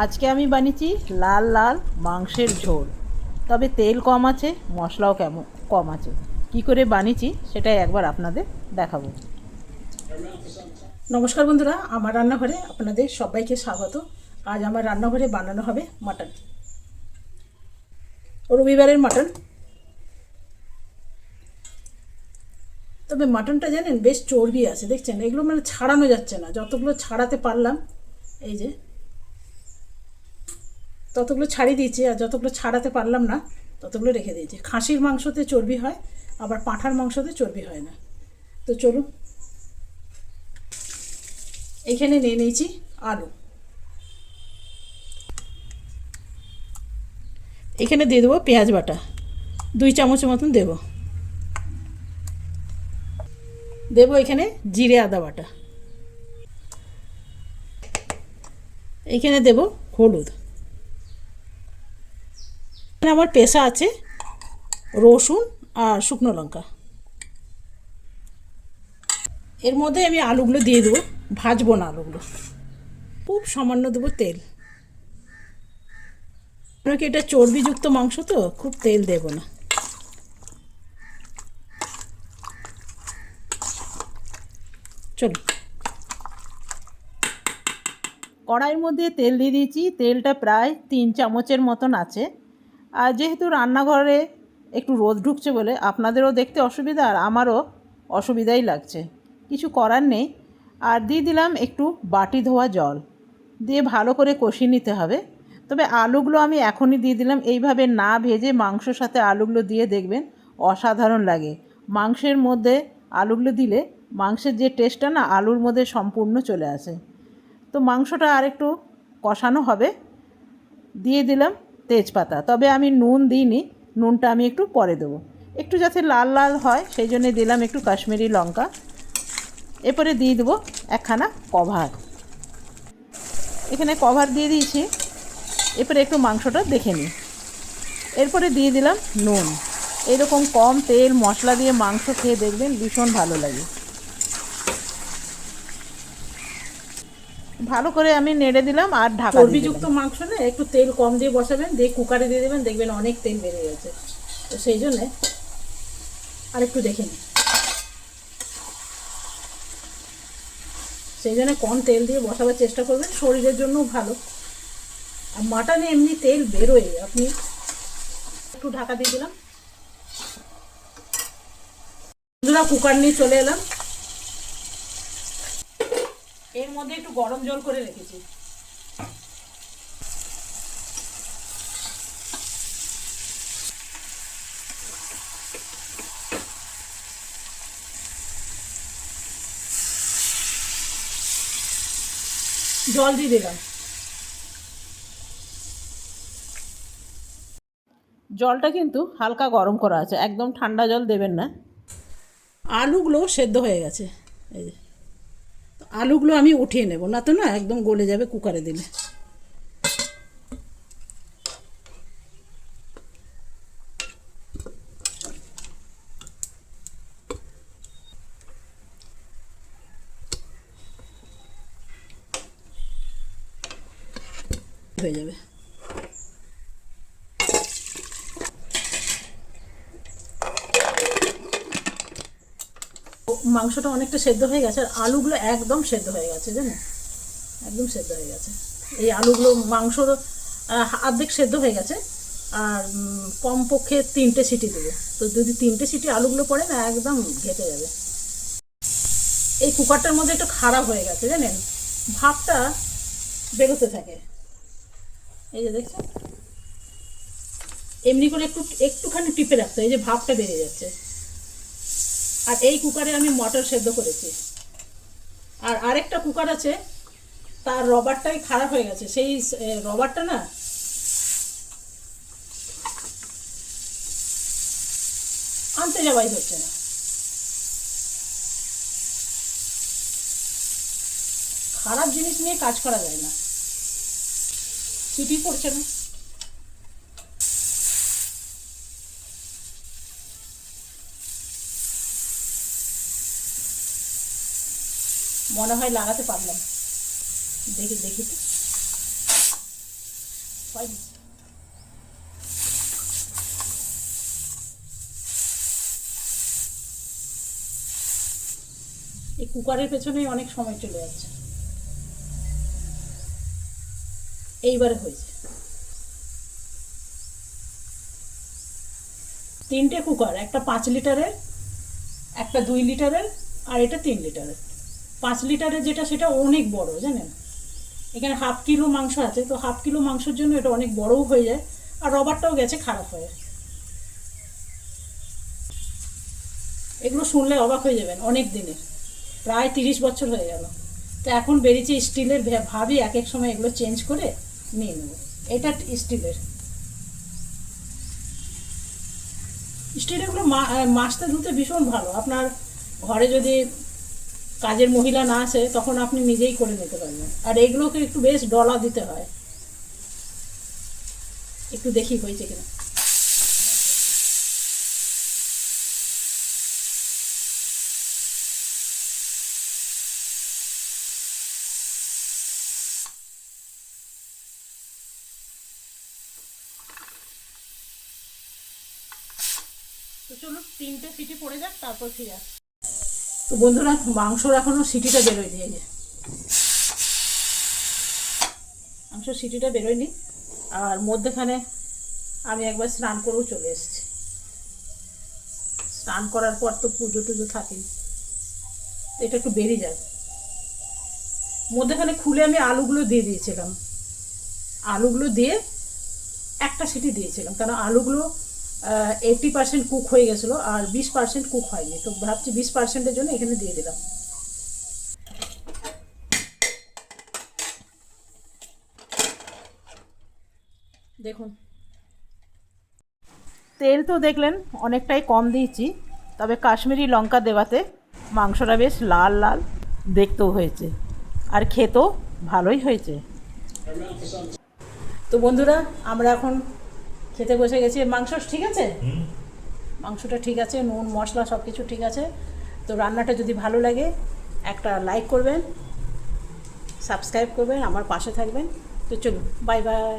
আজকে আমি বানিয়েছি লাল লাল মাংসের ঝোল। তবে তেল কম আছে, মশলাও কেমন, কম আছে। কি করে বানিয়েছি, সেটাই একবার আপনাদের দেখাবো। নমস্কার বন্ধুরা, আমার রান্নাঘরে আপনাদের সবাইকে স্বাগত। আজ আমার রান্নাঘরে বানানো হবে মাটন। রবিবারের মাটন। তবে মাটনটা জানেন, বেশ চর্বি আছে, দেখছেন? এগুলো মানে ছাড়ানো যাচ্ছে না। যতগুলো ছাড়াতে পারলাম, এই যে ততগুলো ছাড়িয়ে দিয়েছি আর যতগুলো ছাড়াতে পারলাম না, ততগুলো রেখে দিয়েছি। খাসির মাংসতে চর্বি হয়, আবার পাঁঠার মাংসতে চর্বি হয় না। তো চলুন, এখানে নিয়ে নিয়েছি আলু। এখানে দিয়ে দেবো পেঁয়াজ বাটা। দুই চামচের মতন দেব। দেব এখানে জিরে আদা বাটা। এখানে দেব হলুদ। আমার পেশা আছে রসুন আর শুকনো লঙ্কা। এর মধ্যে আমি আলুগুলো দিয়ে দেবো, ভাজবো না আলুগুলো। খুব সামান্য দেবো তেল। কেন কি এটা চর্বিযুক্ত মাংস তো? খুব তেল দেবো না। চলো। কড়াইয়ের মধ্যে তেল দিয়ে দিয়েছি। তেলটা প্রায় তিন চামচের মতন আছে। আর যেহেতু রান্নাঘরে একটু রোদ ঢুকছে বলে আপনাদেরও দেখতে অসুবিধা আর আমারও অসুবিধাই লাগছে। কিছু করার নেই। আর দিয়ে দিলাম একটু বাটি ধোয়া জল। দিয়ে ভালো করে কষিয়ে নিতে হবে। তবে আলুগুলো আমি এখনই দিয়ে দিলাম। এইভাবে না ভেজে মাংসর সাথে আলুগুলো দিয়ে দেখবেন অসাধারণ লাগে। মাংসের মধ্যে আলুগুলো দিলে মাংসের যে টেস্টটা না আলুর মধ্যে সম্পূর্ণ চলে আসে। তো মাংসটা আর একটু কষানো হবে। দিয়ে দিলাম তেজপাতা। তবে আমি নুন দিইনি, নুনটা আমি একটু পরে দেবো। একটু যাতে লাল লাল হয়, সেই জন্যে দিলাম একটু কাশ্মীরি লঙ্কা। এরপরে দিয়ে দেবো একখানা কভার। এখানে কভার দিয়ে দিয়েছি। এরপরে একটু মাংসটা দেখে নিই। এরপরে দিয়ে দিলাম নুন। এরকম কম তেল মশলা দিয়ে মাংস খেয়ে দেখবেন ভীষণ ভালো লাগে। ভালো করে আমি নেড়ে দিলাম আর ঢাকা চর্বিযুক্ত মাংস না একটু তেল কম দিয়ে বসাবেন দিয়ে কুকারে দিয়ে দেবেন দেখবেন অনেক তেল বেড়ে গেছে। তো সেই জন্যে আর একটু দেখে নিন সেই জন্য কম তেল দিয়ে বসাবার চেষ্টা করবেন শরীরের জন্য ভালো। আর মাটনে এমনি তেল বেরোয় আপনি একটু ঢাকা দিয়ে দিলাম। বন্ধুরা কুকার নিয়ে চলে এলাম। এর মধ্যে একটু গরম জল করে রেখেছি। জল দিয়ে দিলাম। জলটা কিন্তু হালকা গরম করা আছে, একদম ঠান্ডা জল দেবেন না। আলুগুলো সেদ্ধ হয়ে গেছে। এই যে। আলুগুলো আমি উঠিয়ে নেব না তো না একদম গলে যাবে কুকারে দিলে। হয়ে যাবে। মাংসটা অনেকটা সেদ্ধ হয়ে গেছে, আর আলুগুলো একদম সেদ্ধ হয়ে গেছে জানেন একদম সেদ্ধ হয়ে গেছে। এই আলুগুলো মাংস অর্ধেক সেদ্ধ হয়ে গেছে, আর কমপক্ষে তিনটে সিটি দেবো। তো যদি তিনটে সিটি আলুগুলো পড়ে না, একদম ঘেটে যাবে। এই কুকারটার মধ্যে একটু খারাপ হয়ে গেছে, জানেন? ভাবটা বেরোতে থাকে। এই যে দেখছেন এমনি করে একটু, একটুখানি টিপে রাখতে এই যে ভাবটা বেরিয়ে যাচ্ছে। আর এই কুকারে আমি মটর সেদ্ধ করেছি। আর আরেকটা কুকার আছে, তার রবারটাই খারাপ হয়ে গেছে। সেই রবারটা না, আনতে যাওয়াই হচ্ছে না। খারাপ জিনিস নিয়ে কাজ করা যায় না। সিটি পড়ছে না। মনে হয় লাগাতে পারলাম। দেখি দেখি তো। এই কুকারের পেছনেই অনেক সময় চলে যাচ্ছে। এইবারে হয়েছে। তিনটে কুকার, একটা পাঁচ লিটারের, একটা দুই লিটারের, আর এটা তিন লিটারের। পাঁচ লিটারের যেটা, সেটা অনেক বড়, জানেন? এখানে হাফ কিলো মাংস আছে, তো হাফ কিলো মাংসের জন্য এটা অনেক বড়ও হয়ে যায়, আর রবারটাও গেছে খারাপ হয়ে এগুলো শুনলে অবাক হয়ে যাবেন, অনেক দিনের। প্রায় তিরিশ বছর হয়ে গেল। তো এখন বেরিয়েছে স্টিলের ভাবি এক এক সময় এগুলো চেঞ্জ করে নিয়ে নেব। এটা স্টিলের। স্টিলেরগুলো মাছতে ধুতে ভীষণ ভালো। আপনার ঘরে যদি কাজের মহিলা না আসে, তখন আপনি নিজেই করে নিতে পারবেন। আর এগুলোকে একটু বেশ ডলা দিতে হয়। একটু দেখি হয়েছে কিনা। চলুন, তিনটে সিটি পড়ে যাক, তারপর ফিরে আসি। তো বন্ধুরা মাংসর এখনও সিটিটা বেরোয়নি, এই যে। মাংস সিটিটা বেরোয়নি, আর মধ্যেখানে আমি একবার স্নান করেও চলে এসেছি। স্নান করার পর তো পুজো টুজো থাকে এটা একটু বেরিয়ে যাবে মধ্যেখানে খুলে আমি আলুগুলো দিয়ে দিয়েছিলাম। আলুগুলো দিয়ে একটা সিটি দিয়েছিলাম কারণ আলুগুলো এইটি পার্সেন্ট কুক হয়ে গেছিল আর বিশ পার্সেন্ট কুক হয়নি। তো ভাবছি বিশ পার্সেন্টের জন্য এখানে দিয়ে দিলাম। দেখুন। তেল তো দেখলেন অনেকটাই কম দিয়েছি, তবে কাশ্মীরি লঙ্কা দেওয়াতে মাংসটা বেশ লাল লাল দেখতেও হয়েছে, আর খেতেও ভালোই হয়েছে। তো বন্ধুরা, আমরা এখন খেতে বসে গেছি। মাংস ঠিক আছে? মাংসটা ঠিক আছে নুন মশলা সব কিছু ঠিক আছে। তো রান্নাটা যদি ভালো লাগে একটা লাইক করবেন সাবস্ক্রাইব করবেন আমার পাশে থাকবেন। তো চলুন বাই বাই